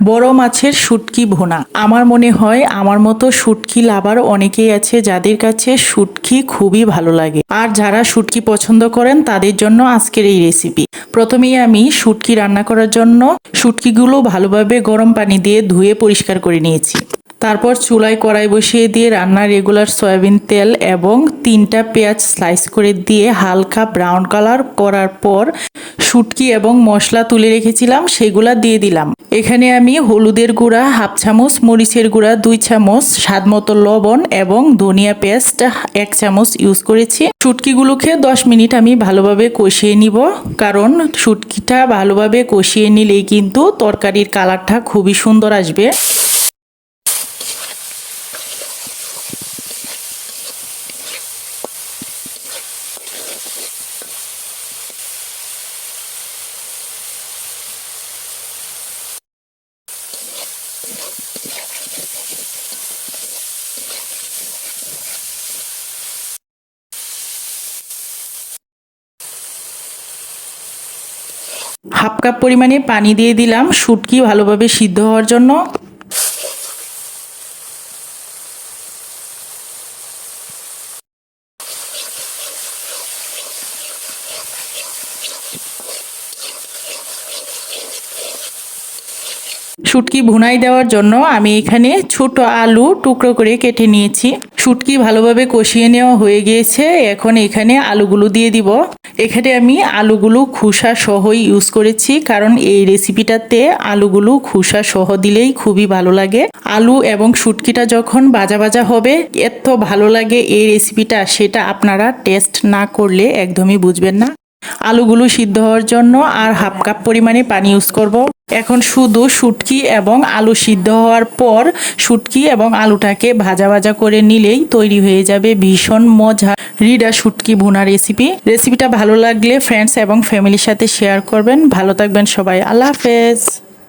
বড় মাছের শুটকি ভোনা। আমার মনে হয় আমার মতো শুটকি লাভার অনেকেই আছে যাদের কাছে শুটকি খুবই ভালো লাগে। আর যারা শুটকি পছন্দ করেন, তাদের জন্য আজকের এই রেসিপি প্রথমেই আমি শুটকি রান্না করার জন্য শুটকিগুলো ভালোভাবে গরম পানি দিয়ে ধুয়ে পরিষ্কার করে নিয়েছি। তারপর চুলায় কড়াই বসিয়ে দিয়ে রান্নার রেগুলার সয়াবিন তেল এবং তিনটা পেঁয়াজ স্লাইস করে দিয়ে হালকা ব্রাউন কালার করার পর শুটকি এবং মশলা তুলে রেখেছিলাম, সেগুলা দিয়ে দিলাম। এখানে আমি হলুদের গুঁড়া, হাফ চামচ, মরিচের গুঁড়া, দুই চামচ স্বাদ মতো লবণ এবং ধনিয়া পেস্ট এক চামচ ইউজ করেছি। শুটকিগুলোকে দশ মিনিট আমি ভালোভাবে কষিয়ে নিব, কারণ শুটকিটা ভালোভাবে কষিয়ে নিলেই কিন্তু তরকারির কালারটা খুবই সুন্দর আসবে। হাফ কাপ পরিমাণে পানি দিয়ে দিলাম। শুটকি ভালোভাবে সিদ্ধ হওয়ার জন্য। শুটকি ভুনাই দেওয়ার জন্য আমি এখানে ছোট আলু টুকরো করে কেটে নিয়েছি। শুটকি ভালোভাবে কষিয়ে নেওয়া হয়ে গিয়েছে। এখন এখানে আলুগুলো দিয়ে দিব। এখানে আমি আলুগুলো খোসা সহই ইউজ করেছি, কারণ এই রেসিপিটাতে আলুগুলো খোসা সহ দিলেই খুবই ভালো লাগে আলু এবং শুটকিটা যখন বাজা বাজা হবে, এত ভালো লাগে এই রেসিপিটা সেটা আপনারা টেস্ট না করলে একদমই বুঝবেন না আলুগুলো সিদ্ধ হওয়ার জন্য আর হাফ কাপ পরিমাণে পানি ইউজ করব। এখন শুধু শুটকি এবং আলু সিদ্ধ হওয়ার পর শুটকি এবং আলুটাকে ভাজা ভাজা করে নিলেই তৈরি হয়ে যাবে ভীষণ মজা রিডা শুটকি ভুনা রেসিপি রেসিপিটা ভালো লাগলে ফ্রেন্ডস এবং ফ্যামিলির সাথে শেয়ার করবেন। ভালো থাকবেন সবাই। আল্লাহ হাফেজ।